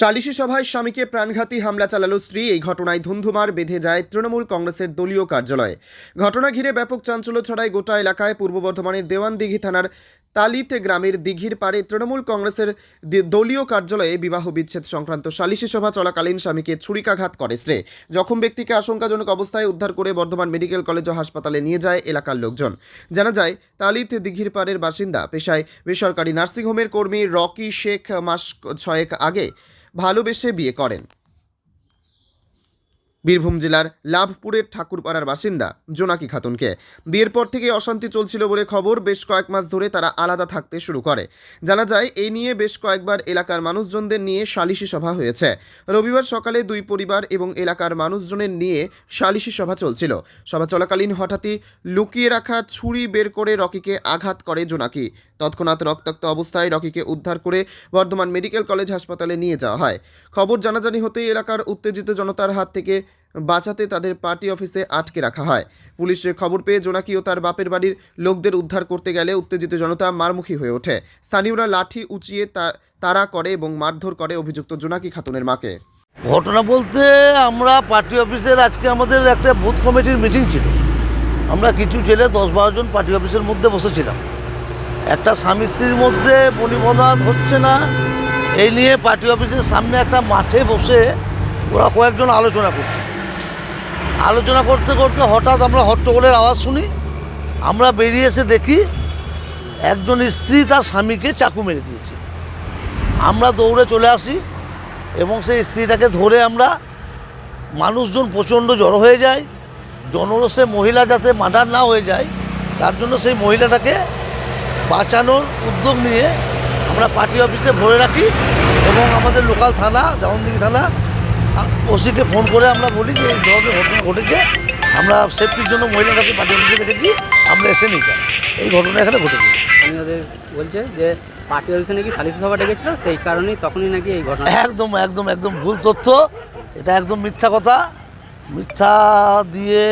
সালিশি সভায় স্বামীকে প্রাণঘাতী হামলা চালালো স্ত্রী। এই ঘটনায় ধুন্ধুমার বেঁধে যায় তৃণমূল কংগ্রেসের দলীয় কার্যালয়ে। ঘটনা ঘিরে ব্যাপক চাঞ্চল্য ছড়ায় গোটা এলাকায়। পূর্ব বর্ধমানের দেওয়ানদিঘি থানার তালিতে গ্রামের দিঘির পাড়ে তৃণমূল কংগ্রেসের দলীয় কার্যালয়ে বিবাহ বিচ্ছেদ সংক্রান্ত সালিশি সভা চলাকালীন স্বামীকে ছুরিকাঘাত করে স্ত্রী। জখম ব্যক্তিকে আশঙ্কাজনক অবস্থায় উদ্ধার করে বর্ধমান মেডিকেল কলেজ ও হাসপাতালে নিয়ে যায় এলাকার লোকজন। জানা যায়, তালিত দিঘির পাড়ের বাসিন্দা। পেশায় বেসরকারি নার্সিংহোমের কর্মী রকি শেখ মাস ছয়েক আগে ভালোবেসে বিয়ে করেন। বীরভূম জেলার লাভপুরের ঠাকুরপাড়ার বাসিন্দা জোনাকি খাতুনকে বিয়ের পর থেকে অশান্তি চলছিল বলে খবর বেশ কয়েক মাস ধরে তারা আলাদা থাকতে শুরু করে। জানা যায়, এই নিয়ে বেশ কয়েকবার এলাকার মানুষজনদের নিয়ে সালিশি সভা হয়েছে। রবিবার সকালে দুই পরিবার এবং এলাকার মানুষজনের নিয়ে সালিশি সভা চলছিল। সভা চলাকালীন হঠাৎই লুকিয়ে রাখা ছুরি বের করে রকিকে আঘাত করে জোনাকি। তৎক্ষণাৎ রক্তাক্ত অবস্থায় রকিকে উদ্ধার করে বর্ধমান মেডিকেল কলেজ হাসপাতালে নিয়ে যাওয়া হয়। খবর জানাজানি হতেই এলাকার উত্তেজিত জনতার হাত থেকে বাঁচাতে তাদের পার্টি অফিসে আটকে রাখা হয়। পুলিশের খবর পেয়ে জোনাকি ও তার বাপের বাড়ির লোকদের উদ্ধার করতে গেলে উত্তেজিত জনতা মারমুখী হয়ে ওঠে। স্থানীয়রা লাঠি উঁচিয়ে তা- তাড়া করে এবং মারধর করে অভিযুক্ত জোনাকি খাতুনের মাকে। ঘটনা বলতে আমরা পার্টি অফিসের আজকে আমাদের একটা বুথ কমিটির মিটিং ছিল। আমরা কিছু ছেলে দশ বারো জন পার্টি অফিসের মধ্যে বসেছিলাম। একটা স্বামী স্ত্রীর মধ্যে বনিবনাদ হচ্ছে না। এই নিয়ে পার্টি অফিসের সামনে একটা মাঠে বসে ওরা কয়েকজন আলোচনা করছে। আলোচনা করতে করতে হঠাৎ আমরা হট্টগোলের আওয়াজ শুনি। আমরা বেরিয়ে এসে দেখি একজন স্ত্রী তার স্বামীকে চাকু মেরে দিয়েছে। আমরা দৌড়ে চলে আসি এবং সেই স্ত্রীটাকে ধরে আমরা মানুষজন প্রচণ্ড জড়ো হয়ে যায়। জনরসে মহিলা যাতে মার্ডার না হয়ে যায়, তার জন্য সেই মহিলাটাকে বাঁচানোর উদ্যোগ নিয়ে আমরা পার্টি অফিসে ভরে রাখি এবং আমাদের লোকাল থানা দেওয়ানদিঘি থানা ওসিকে ফোন করে আমরা বলি যে এই ধরনের ঘটনা ঘটেছে। আমরা সেফটির জন্য মহিলাটাকে পার্টি অফিসে রেখেছি আমরা এসে নিয়ে যাই এই ঘটনা এখানে ঘটেছে। ওদের বলছে যে পার্টি অফিসে নাকি সালিসি সভা ডেকেছিল সেই কারণেই তখনই নাকি এই ঘটনা একদম একদম একদম ভুল তথ্য। এটা একদম মিথ্যা কথা। মিথ্যা দিয়ে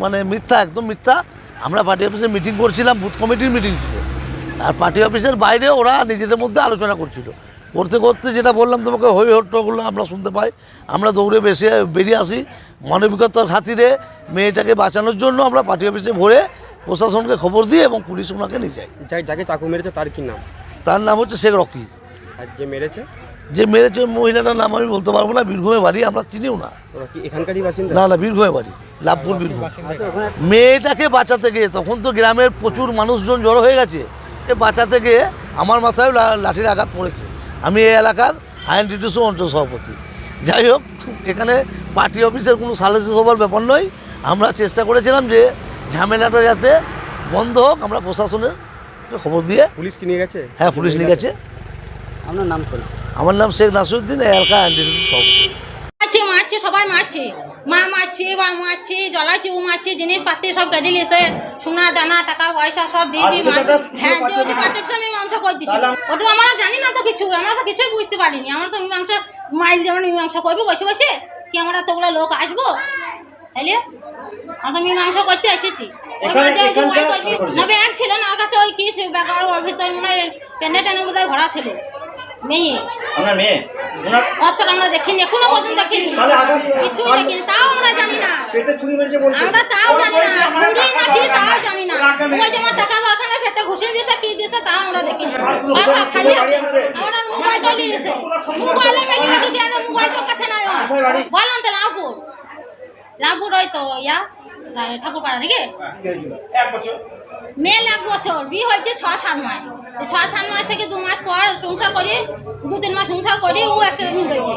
মানে মিথ্যা একদম মিথ্যা। আমরা পার্টি অফিসে মিটিং করছিলাম বুথ কমিটির মিটিং ছিল। আর পার্টি অফিসের বাইরে ওরা নিজেদের মধ্যে আলোচনা করছিল। করতে করতে যেটা বললাম তোমাকে হই হট্টগুলো আমরা শুনতে পাই। আমরা দৌড়ে বেশি বেরিয়ে আসি। মানবিকতার খাতিরে মেয়েটাকে বাঁচানোর জন্য আমরা পার্টি অফিসে ভরে প্রশাসনকে খবর দিয়ে এবং পুলিশ ওনাকে নিয়ে যায় যা- যাকে চাকু মেরেছে তার কি নাম? তার নাম হচ্ছে শেখ রকি। আর যে মেরেছে? যে মেরেছে মহিলাটার নাম আমি বলতে পারব না বীরভূমে বাড়ি আমরা চিনিও না। এখানকারই বাসিন্দা? না না বীরভূমে বাড়ি। লাভপুর বীরভূম। মেয়েটাকে বাঁচাতে গিয়ে তখন তো গ্রামের প্রচুর মানুষজন জড়ো হয়ে গেছে এ বাঁচাতে গিয়ে আমার মাথায় লাঠির আঘাত পড়েছে। আমি এই এলাকার আইন ডিটিসু অঞ্চল সভাপতি যাই হোক এখানে পার্টি অফিসের কোনো সালিসি সভার ব্যাপার নয়। আমরা চেষ্টা করেছিলাম যে ঝামেলাটা যাতে বন্ধ হোক আমরা প্রশাসনের খবর দিয়ে পুলিশ কি নিয়ে গেছে? হ্যাঁ পুলিশ নিয়ে গেছে। আপনার নাম আমার নাম শেখ নাসিরুদ্দিন এই এলাকার আইন ডিটিসু সভাপতি। মারছে মারছে সবাই মারছে। মা মারছে বা মারছে জ্বলাচ্ছে ও মারছে জিনিসপাতি সব গাড়ি এসে সোনা দানা টাকা পয়সা সব দিয়ে দিয়ে হ্যাঁ দিয়ে ওই পাটের সঙ্গে মীমাংসা করে দিচ্ছিল ওটা তো আমরা জানি না তো কিছু আমরা তো কিছুই বুঝতে পারিনি। আমরা তো মীমাংসা মাইল যেমন মীমাংসা করব বসে বসে কি আমরা তোগুলো লোক আসব? তাইলে আমরা তো মীমাংসা করতে এসেছি। যে না ব্যাগ ছিল না ওর কাছে ওই কি সে ব্যাগ আর ওর ভিতরে মনে হয় পেনে টেনে বোধহয় ভরা ছিল। মেয়ে। আপনার মেয়ে। অস্ত্র আমরা দেখিনি এখনও পর্যন্ত দেখিনি। তাহলে কিছুই দেখিনি আমরা পেটে ছুরি মেরেছে বলছে। আমরা তাও জানি না ছুরি না কি তাও জানি না। ওই যে আমার টাকা দরকার নেই পেটে ঘুষে দিয়েছে কি দিয়েছে তাও আমরা দেখিনি। আর খালি হাতে আমরা মোবাইল টলি দিয়েছে মোবাইলে মেলি নাকি কেন? মোবাইল তো কাছে নাই। বললাম তো লাভপুর। লাভপুর ওই তো ইয়া ঠাকুরপাড়া নাকি? এক বছর। মেয়ে এক বছর বিয়ে হয়েছে ছ সাত মাস। ছ সাত মাস থেকে দু মাস পর সংসার করি দু তিন মাস সংসার করি ও অ্যাক্সিডেন্ট হয়েছে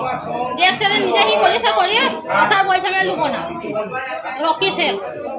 যে অ্যাক্সিডেন্ট নিজে কি করেছে করে তার বয়সে আমি লুবো না। রকি শেখ